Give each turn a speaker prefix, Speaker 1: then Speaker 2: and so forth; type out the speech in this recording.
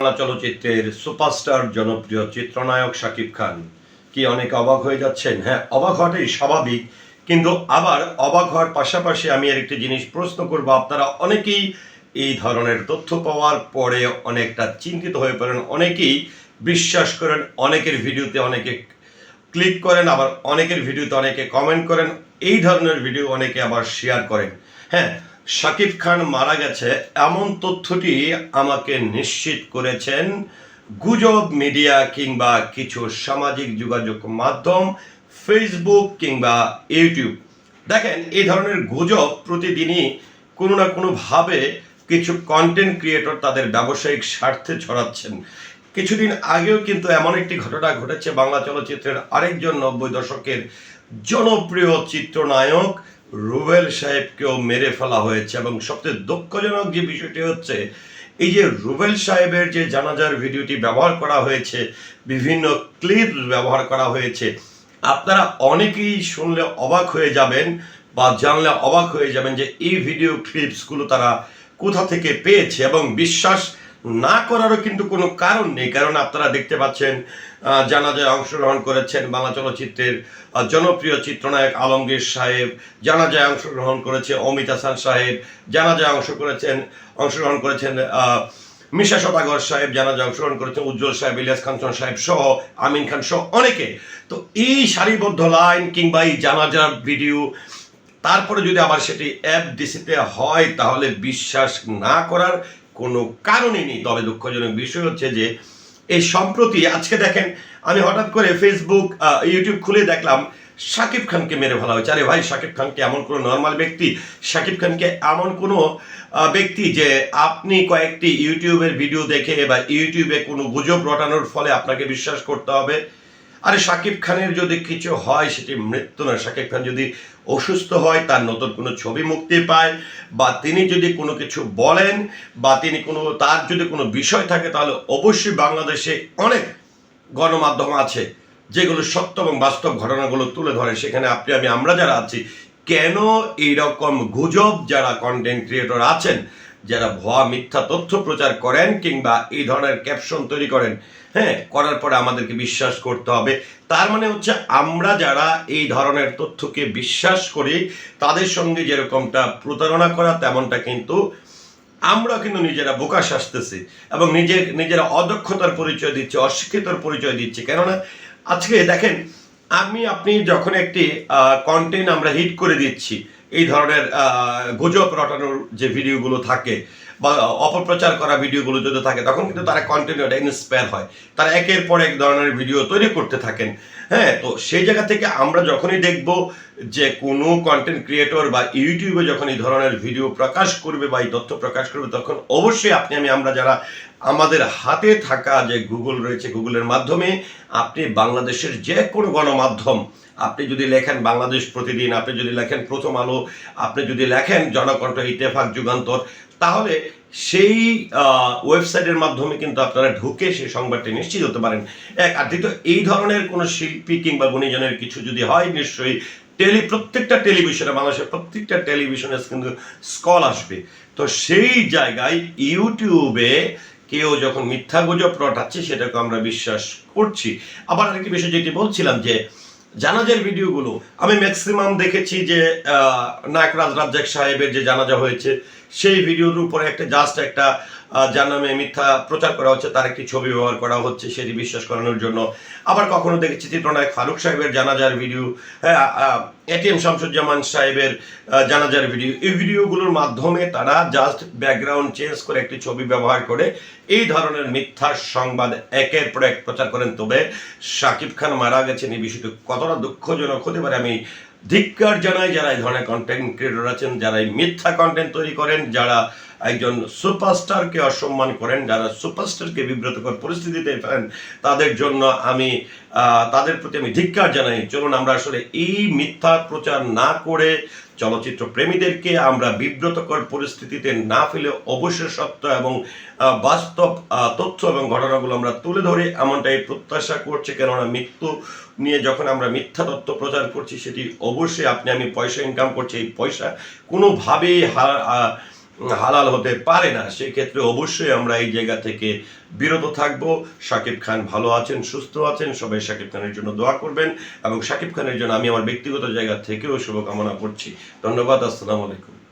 Speaker 1: বাংলা চলচ্চিত্রের সুপারস্টার, জনপ্রিয় চিত্রনায়ক শাকিব খান। কি অনেক অবাক হয়ে যাচ্ছেন? হ্যাঁ অবাক হওয়াটাই স্বাভাবিক। কিন্তু আবার অবাক হওয়ার পাশাপাশি আমি আর একটি জিনিস প্রশ্ন করব। আপনারা অনেকেই এই ধরনের তথ্য পাওয়ার পরে অনেকটা চিন্তিত হয়ে পড়েন। অনেকেই বিশ্বাস করেন, অনেকের ভিডিওতে অনেকে ক্লিক করেন, আবার অনেকের ভিডিওতে অনেকে কমেন্ট করেন। এই ধরনের ভিডিও অনেকে আবার শেয়ার করেন। হ্যাঁ শাকিব খান মারা গেছে, এমন তথ্যটি আমাকে নিশ্চিত করেছেন গুজব মিডিয়া কিংবা কিছু সামাজিক যোগাযোগ মাধ্যম ফেসবুক কিংবা ইউটিউব দেখেন, এই ধরনের গুজব প্রতিদিনই কোনো না কোনোভাবে কিছু কন্টেন্ট ক্রিয়েটর তাদের ব্যবসায়িক স্বার্থে ছড়াচ্ছেন। কিছুদিন আগেও কিন্তু এমন একটি ঘটনা ঘটেছে, বাংলা চলচ্চিত্রের আরেকজন নব্বই দশকের জনপ্রিয় চিত্রনায়ক রুবেল সাহেবকেও মেরে ফেলা হয়েছে এবং সবচেয়ে দুঃখজনক যে বিষয়টি হচ্ছে, এই যে রুবেল সাহেবের যে জানাজার ভিডিওটি ব্যবহার করা হয়েছে, বিভিন্ন ক্লিপ ব্যবহার করা হয়েছে, আপনারা অনেকেই শুনলে অবাক হয়ে যাবেন বা জানলে অবাক হয়ে যাবেন যে এই ভিডিও ক্লিপসগুলো তারা কোথা থেকে পেয়েছে এবং বিশ্বাস না করারও কিন্তু কোনো কারণ নেই। কারণ আপনারা দেখতে পাচ্ছেন জানাজায় অংশগ্রহণ করেছেন বাংলা চলচ্চিত্রের জনপ্রিয় চিত্রনায়ক আলমগীর সাহেব, জানাজায় অংশগ্রহণ করেছে অমিত হাসান সাহেব, জানাজায় অংশ করেছেন, অংশগ্রহণ করেছেন মিশা সদাগর সাহেব, জানাজায় অংশগ্রহণ করেছেন উজ্জ্বল সাহেব, ইলিয়াস খানচন সাহেব সহ আমিন খান সহ অনেকে। তো এই সারিবদ্ধ লাইন কিংবা এই জানাজার ভিডিও, তারপরে যদি আবার সেটি অ্যাপ ডিসিতে হয়, তাহলে বিশ্বাস না করার কোনো কারণই নেই। তবে দুঃখজনক বিষয় হচ্ছে যে, এই সম্প্রতি আজকে দেখেন, আমি হঠাৎ করে ফেসবুক ইউটিউব খুলে দেখলাম, শাকিব খানকে মেরে ফেলা হয়েছে। আরে ভাই, শাকিব খানকে এমন কোনো নর্মাল ব্যক্তি? শাকিব খানকে এমন কোনো ব্যক্তি যে আপনি কয়েকটি ইউটিউবের ভিডিও দেখে বা ইউটিউবে কোনো গুজব রটানোর ফলে আপনাকে বিশ্বাস করতে হবে? আরে শাকিব খানের যদি কিছু হয়, সেটি মৃত্যু নয়। শাকিব খান যদি অসুস্থ হয়, তার নতুন কোনো ছবি মুক্তি পায়। বা তিনি যদি কোনো কিছু বলেন, বা তিনি কোনো, তার যদি কোনো বিষয় থাকে, তাহলে অবশ্যই বাংলাদেশে অনেক গণমাধ্যম আছে, যেগুলো সত্য এবং বাস্তব ঘটনাগুলো তুলে ধরে। সেখানে আপনি, আমি, আমরা যারা আছি, কেন এইরকম গুজব, যারা কন্টেন্ট ক্রিয়েটর আছেন যারা ভুয়া মিথ্যা তথ্য প্রচার করেন কিংবা এই ধরনের ক্যাপশন তৈরি করেন হ্যাঁ করার পরে আমাদেরকে বিশ্বাস করতে হবে। তার মানে হচ্ছে আমরা যারা এই ধরনের তথ্যকে বিশ্বাস করি, তাদের সঙ্গে যেরকমটা প্রতারণা করা, তেমনটা কিন্তু আমরা কিন্তু নিজেরা বোকা শাসতেছি এবং নিজের, নিজেরা অদক্ষতার পরিচয় দিচ্ছি, অশিক্ষিতর পরিচয় দিচ্ছি। কেননা আজকে দেখেন, আমি, আপনি যখন একটি কন্টেন্ট আমরা হিট করে দিচ্ছি এই ধরনের গুজব রটানোর যে ভিডিওগুলো থাকে বা অপপ্রচার করা ভিডিওগুলো যদি থাকে, তখন কিন্তু তারা কন্টেন্ট ইন্সপায়ার হয়। তারা একের পর এক ধরনের ভিডিও তৈরি করতে থাকেন। হ্যাঁ তো সেই জায়গা থেকে আমরা যখনই দেখব যে কোনো কন্টেন্ট ক্রিয়েটর বা ইউটিউবে যখন এই ধরনের ভিডিও প্রকাশ করবে বা এই তথ্য প্রকাশ করবে, তখন অবশ্যই আপনি, আমি, আমরা যারা আমাদের হাতে থাকা যে গুগল রয়েছে গুগলের মাধ্যমে আপনি বাংলাদেশের যে কোনো গণমাধ্যম, আপনি যদি লেখেন বাংলাদেশ প্রতিদিন, আপনি যদি লেখেন প্রথম আলো, আপনি যদি লেখেন জনকণ্ঠ, ইত্তেফাক, যুগান্তর তাহলে সেই ওয়েবসাইটের মাধ্যমে কিন্তু আপনারা ঢুকে সেই সংবাদটি নিশ্চিত হতে পারেন। এক আর দ্বিতীয় এই ধরনের কোনো শিল্পী কিংবা গুণীজনের কিছু যদি হয় নিশ্চয়ই টেলি প্রত্যেকটা টেলিভিশনে বাংলাদেশের প্রত্যেকটা টেলিভিশনে কিন্তু স্কল আসবে। তো সেই জায়গায় ইউটিউবে কেউ যখন মিথ্যা গুজব রটাচ্ছে সেটাকে আমরা বিশ্বাস করছি। আবার আরেকটি বিষয় যেটি বলছিলাম যে জানাজার ভিডিওগুলো আমি ম্যাক্সিমাম দেখেছি যে আহ, নায়করাজ রাজ্জাক সাহেবের যে জানাজা হয়েছে সেই ভিডিওর উপরে একটা জাস্ট একটা যার নামে মিথ্যা প্রচার করা হচ্ছে, তার একটি ছবি ব্যবহার করা হচ্ছে সেটি বিশ্বাস করানোর জন্য। আবার কখনো দেখেছি চিত্রনায়ক ফারুক সাহেবের জানাজার ভিডিও হ্যাঁ এটিএম শামসুজ্জামান সাহেবের জানাজার ভিডিও। এই ভিডিওগুলোর মাধ্যমে তারা জাস্ট ব্যাকগ্রাউন্ড চেঞ্জ করে একটি ছবি ব্যবহার করে এই ধরনের মিথ্যা সংবাদ একের পর এক প্রচার করেন। তবে শাকিব খান মারা গেছেন এই বিষয়টি কতটা দুঃখজনক হতে পারে আমি ধিক্কার জানাই যারা এই ধরনের কন্টেন্ট ক্রিয়েটর আছেন, যারা এই মিথ্যা কন্টেন্ট তৈরি করেন, যারা একজন সুপারস্টারকে অসম্মান করেন যারা সুপারস্টারকে বিব্রতকর পরিস্থিতিতে ফেলেন তাদের জন্য আমি তাদের প্রতি আমি ধিক্কার জানাই। চলুন আমরা আসলে এই মিথ্যা প্রচার না করে চলচ্চিত্র প্রেমীদেরকে আমরা বিব্রতকর পরিস্থিতিতে না ফেলে অবশ্যই সত্য এবং বাস্তব তথ্য এবং ঘটনাগুলো আমরা তুলে ধরে। এমনটাই প্রত্যাশা করছে কেননা মৃত্যু নিয়ে যখন আমরা মিথ্যা তথ্য প্রচার করছি সেটি অবশ্যই আপনি আমি পয়সা ইনকাম করছি। এই পয়সা কোনোভাবেই হা- আহ, হালাল হতে পারে না। সেই ক্ষেত্রে অবশ্যই আমরা এই জায়গা থেকে বিরত থাকব। শাকিব খান ভালো আছেন, সুস্থ আছেন, সবাই শাকিব খানের জন্য দোয়া করবেন এবং শাকিব খানের জন্য আমি আমার ব্যক্তিগত জায়গা থেকেও শুভকামনা করছি। ধন্যবাদ, আসসালামু আলাইকুম।